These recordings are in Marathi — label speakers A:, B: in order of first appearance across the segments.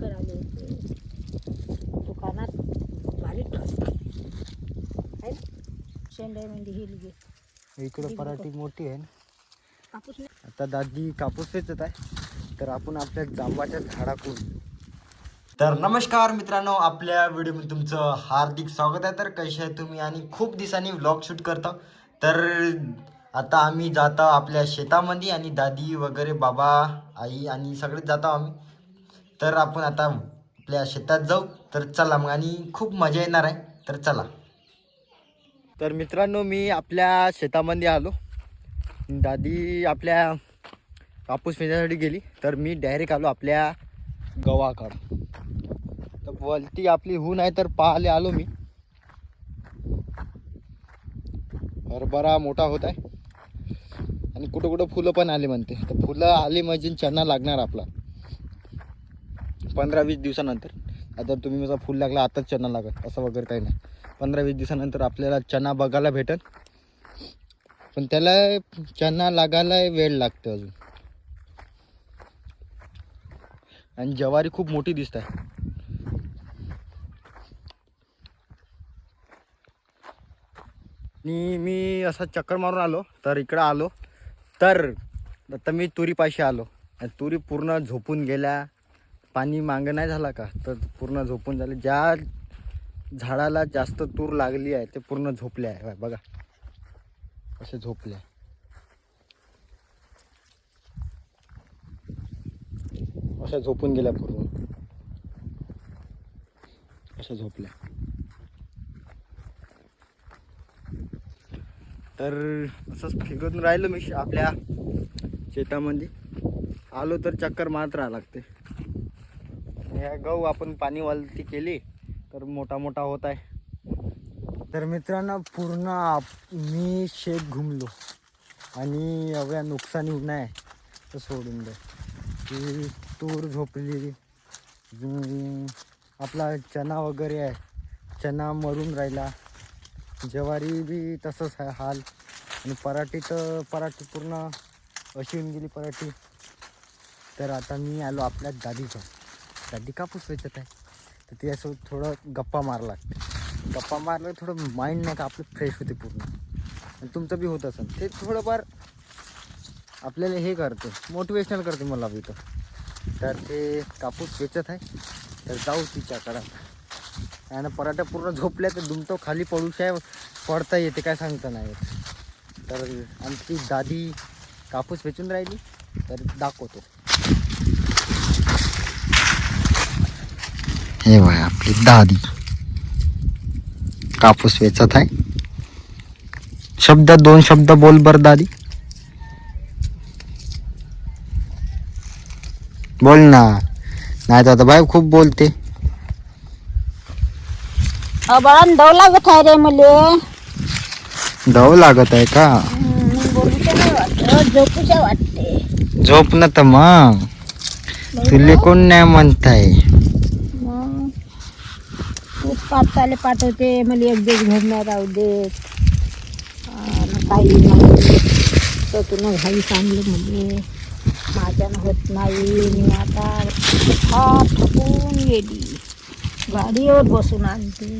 A: विकर आले होते दुकानात भारी आहे शेंड्यामध्ये हिल घे.
B: इकडं पराठी मोठी आहे ना.
A: कापूस
B: आता दादी कापूस वेचत आहे. तर आपण आपल्या जांबाच्या झाडाकडून. तर नमस्कार मित्रांनो आपल्या व्हिडिओमध्ये तुमचं हार्दिक स्वागत आहे. तर कसे आहे तुम्ही? आणि खूप दिवसांनी व्लॉग शूट करतो. तर आता आम्ही जातो आपल्या शेतामध्ये आणि दादी वगैरे बाबा आई आणि सगळेच जातो आम्ही. तर आपण आता आपल्या शेतात जाऊ. तर चला मग. आणि खूप मजा येणार आहे. तर चला. तर मित्रांनो मी आपल्या शेतामध्ये आलो. दादी आपल्या कापूस वेचण्यासाठी गेली. तर मी डायरेक्ट आलो आपल्या गव्हाकडं. तर वलती आपली हून आहे तर पाहाले आलो मी. हरभरा मोठा होत आहे. आणि कुठं कुठं फुलं पण आले म्हणते. तर फुलं आली म्हणजे चना लागणार आपला. पंधरा वीस दिवसानंतर. आता तुम्ही माझा फुल लागला आताच चना लागत असं वगैरे काही नाही. पंधरा वीस दिवसानंतर आपल्याला चना बघायला भेटल. पण त्याला चना लागायला वेळ लागतो अजून. आणि ज्वारी खूप मोठी दिसत आहे आणि मी असा चक्कर मारून आलो तर इकडं आलो. तर आता मी तुरीपाशी आलो. आणि तुरी पूर्ण झोपून गेल्या. पाणी मांग नाही झाला का? तर पूर्ण झोपून झाले. ज्या झाडाला जास्त तूर लागली आहे ते पूर्ण झोपले आहे. बघा. असे झोपले अशा झोपून गेल्या पूर्ण. अशा झोपल्या. तर असंच फिरून राहिलो मी श- आपल्या शेतामध्ये. आलो तर चक्कर मारत राहा लागते. ह्या गहू आपण पाणीवालती केली तर मोठा मोठा होत आहे. तर मित्रांनो पूर्ण आप- मी शेत घुमलो. आणि एवढ्या नुकसानी नाही तर सोडून दे. की तूर झोपली. आपला चना वगैरे आहे. चना मरून राहिला. ज्वारी बी तसंच आहे हाल. आणि पराठी तर पराठी पूर्ण अशी होऊन गेली पराठी. तर आता मी आलो आपल्या दादीचं दादी कापूस वेचत आहे तर ती असं थोडं गप्पा मारा लागते. गप्पा मारलं थोडं माइंड नाही का आपलं फ्रेश होते पूर्ण. आणि तुमचं बी होत असेल. ते थोडंफार आपल्याला हे करते मोटिवेशनल करते मला बी तर. ते कापूस वेचत आहे. तर जाऊ तिच्याकडं आणि पराठा पूर्ण झोपल्या तर दुमतो खाली पडू शाय पडता येते काय सांगता नाही येत. तर आमची दादी कापूस वेचून राहिली. तर दाखवतो. हे बाय आपली दादी. कापूस वेचत आहे. शब्द दोन शब्द बोल बर दादी. बोल ना. नाही तर आता बाय खूप बोलते.
A: दव लागत आहे रे मले.
B: दव लागत आहे का?
A: झोपूच्या वाटते.
B: झोप ना तर मग. तुले कोण नाही म्हणताय?
A: तूच पाठवते मला एक दिवस घडणार राहू देत काही नाही तर तुला घाई सांगलं म्हणजे माझ्यानं होत नाही मी आता फार थकून गेली. गाडीवर बसून आणते.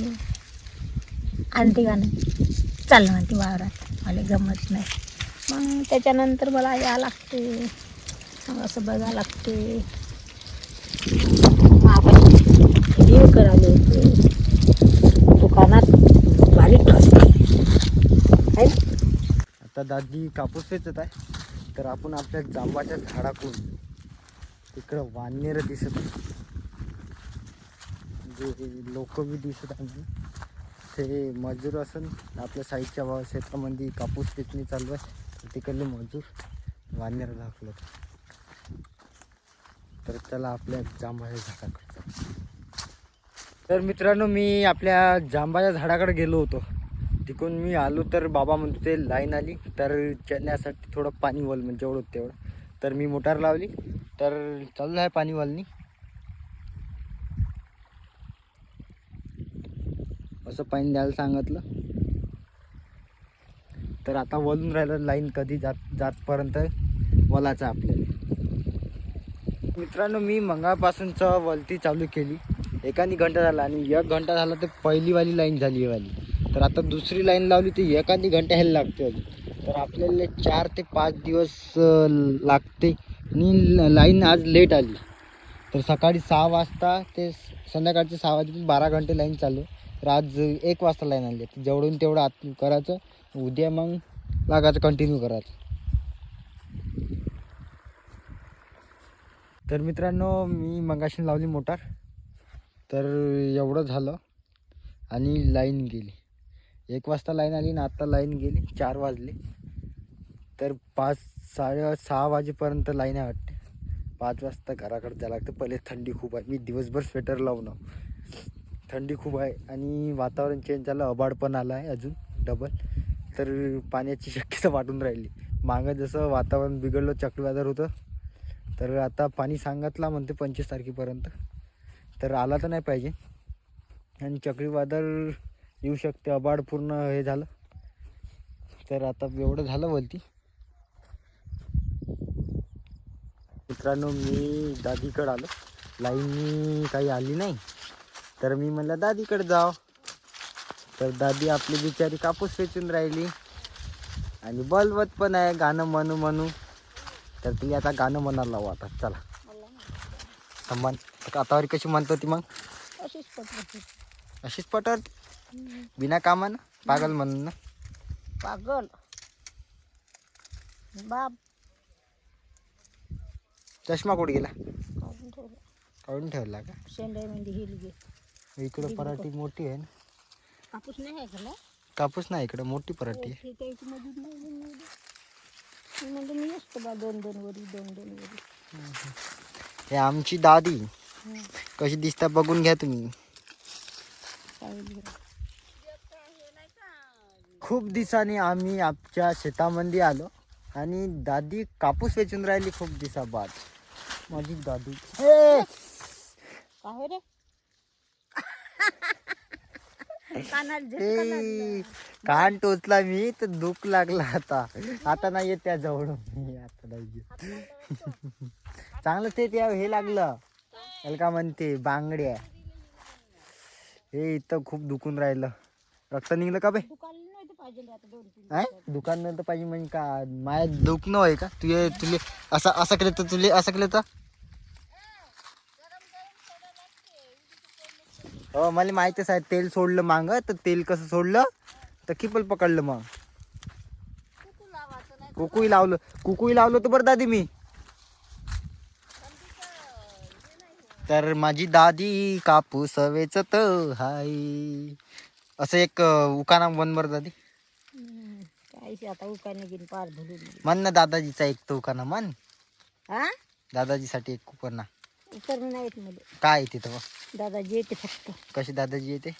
A: आणते का नाही? चाल म्हणते वावरात मला गमत नाही. मग त्याच्यानंतर मला या लागते. मग असं बघा लागते. मग आपण व्हिडिओ करायला होते पानात भारी ठसते
B: आता दादी कापूस वेचत आहे. तर आपण आपल्या जांबाच्या झाडाकडून तिकडं वानेर दिसत आहे. जे लोक बी दिसत आहे. ते मजूर असून आपल्या साईडच्या भावा क्षेत्रामध्ये कापूस पिकणी चालू आहे. तर तिकडले मजूर वानेर दाखवलं तर चला आपल्या जांबाच्या झाडाकडे तर मित्रांनो मी आपल्या जांबाच्या झाडाकडे गेलो होतो. तिकडून मी आलो तर बाबा म्हणतो ते लाईन आली. तर चण्यासाठी थोडं पाणी वल म्हणजे जेवढं तेवढं. तर मी मोटार लावली. तर चालू आहे पाणी वलनी. असं पाणी द्यायला सांगितलं. तर आता वलून राहिलं लाईन कधी जात जातपर्यंत वलाचं आपल्याला. मित्रांनो मी मंगापासूनच वलती चालू केली. एकानी घंटा झाला आणि एक घंटा झाला तर पहिलीवाली लाईन झाली वाली. तर आता दुसरी लाईन लावली तर एखादी घंटा ह्याला लागते अजून. तर आपल्याला चार ते पाच दिवस लागते. आणि लाईन आज लेट आली. तर सकाळी सहा वाजता ते संध्याकाळचे सहा वाजेपर्यंत बारा घंटे लाईन चालू. तर आज एक वाजता लाईन आली. आहे. जेवढून तेवढं आत करायचं. उद्या मग लागायचं कंटिन्यू करायचं. तर मित्रांनो मी मगाशी लावली मोटार. तर एवढं झालं आणि लाईन गेली. एक वाजता लाईन आली ना आत्ता लाईन गेली. चार वाजले. तर पाच साडे सहा वाजेपर्यंत लाईन आहे वाटते. पाच वाजता घराकडे जायला लागतं. पहिले थंडी खूप आहे. मी दिवसभर स्वेटर लावणं. थंडी खूप आहे आणि वातावरण चेंज झालं. अबाड पण आलं आहे अजून. डबल तर पाण्याची शक्यता वाटून राहिली. मागं जसं वातावरण बिघडलं चक्रीवादळ होतं. तर आता पाणी सांगितला म्हणते पंचवीस तारखेपर्यंत. तर आला तर नाही पाहिजे. आणि चक्रीवादळ येऊ शकते अबाड पूर्ण हे झालं. तर आता एवढं झालं बोलती मित्रांनो मी दादीकडं आलो. लाईन काही आली नाही. तर मी म्हणलं दादीकडे जाव. तर दादी आपली बिचारी कापूस वेचून राहिली. आणि बलवत पण आहे गाणं म्हणू म्हणू. तर ती आता गाणं म्हणायला लावू आता. चला. सन्मान आतावर कशी म्हणतो ती मग?
A: अशीच पटपट
B: अशीच पटत बिना कामानं? पागल म्हणून ना?
A: पागल. बाप.
B: चष्मा कुठे गेला?
A: काढून ठेवलं.
B: काढून ठेवला का?
A: शेंड्यामध्ये हिल गे
B: इकडं पराठी मोठी आहे ना?
A: कापूस नाही आहे का
B: कापूस नाही इकडं मोठी पराठी आहे.
A: ते त्याची मजूर नाही म्हणून एवढी. मी म्हणतो मी असतो बा दोन दोन वरी दोन दोन वरी
B: हे आमची दादी. कशी दिसता बघून घ्या तुम्ही. खूप दिवसांनी आम्ही आमच्या शेतामध्ये आलो आणि दादी कापूस वेचून राहिली खूप दिवसा बाद माझी दादी
A: हो रे.
B: ए, कान टोचला मी तर दुःख लागला आता. आता नाही येत त्या जवळ मी आता नाही येत. चांगलं ते त्या हे लागलं. त्याला का म्हणते बांगड्या. हे इथं खूप दुखून राहिलं. रक्त निघलं का बे?
A: दुकान
B: नंतर पाहिजे म्हणजे का? माया दुखणं होय का? तुझे तुले असं असं केलं तर तुले असं केलं तर? हो मला माहितीच आहे तेल सोडलं मांग तर तेल कसं सोडलं? तर किपल पकडलं मग. कुकुई लावलं कुकुई लावलं तर बरं दादी मी. तर माझी दादी कापूस वेचत हाय. असं एक उकाना बन बरं दादी.
A: आता उकाने घेऊन पार
B: म्हण ना दादाजीचा एक तो उकाना म्हण. दादाजीसाठी एक उकाना
A: मला.
B: काय येते तेव्हा
A: दादाजी येते फक्त.
B: कशी दादाजी येते?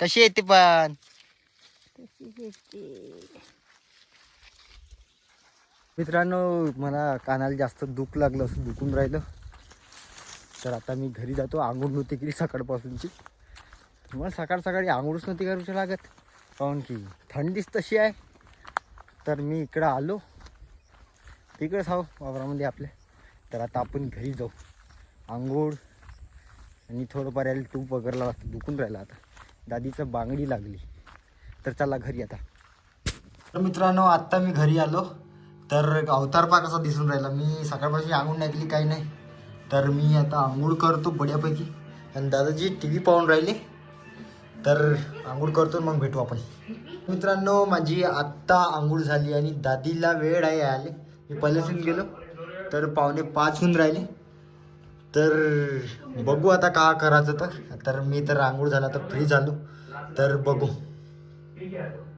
B: कशी येते पण?
A: तशीच येते.
B: मित्रांनो मला कानाला जास्त दुःख लागलं असं दुखून राहिलं. तर आता मी घरी जातो आंघोळ नव्हती केली सकाळपासूनची. मला सकाळ सकाळी आंघोळच नव्हती करूची लागत. काहून की थंडीच तशी आहे. तर मी इकडं आलो. तिकडंच आहो वावरामध्ये आपल्या. तर आता आपण घरी जाऊ. आंघोळ आणि थोडंफार यायला तूप वगैरे लागतं दुखून राहिला आता. दादीचं बांगडी लागली. तर चला घरी आता. तर मित्रांनो आत्ता मी घरी आलो. तर अवतार पा कसा दिसून राहिला. मी सकाळपासून आंघोळ नाही केली काही नाही. तर मी आता आंघोळ करतो बड्यापैकी आणि दादाजी टी व्ही पाहून राहिले. तर आंघोळ करतो मग भेटू आपण. मित्रांनो माझी आत्ता आंघोळ झाली आणि दादीला वेळ आहे आले मी पहिल्यासून गेलो. तर पावणे पाच होऊन राहिले. तर बघू आता का करायचं तर. तर मी तर आंघोळ झाला तर फ्री झालो. तर बघू.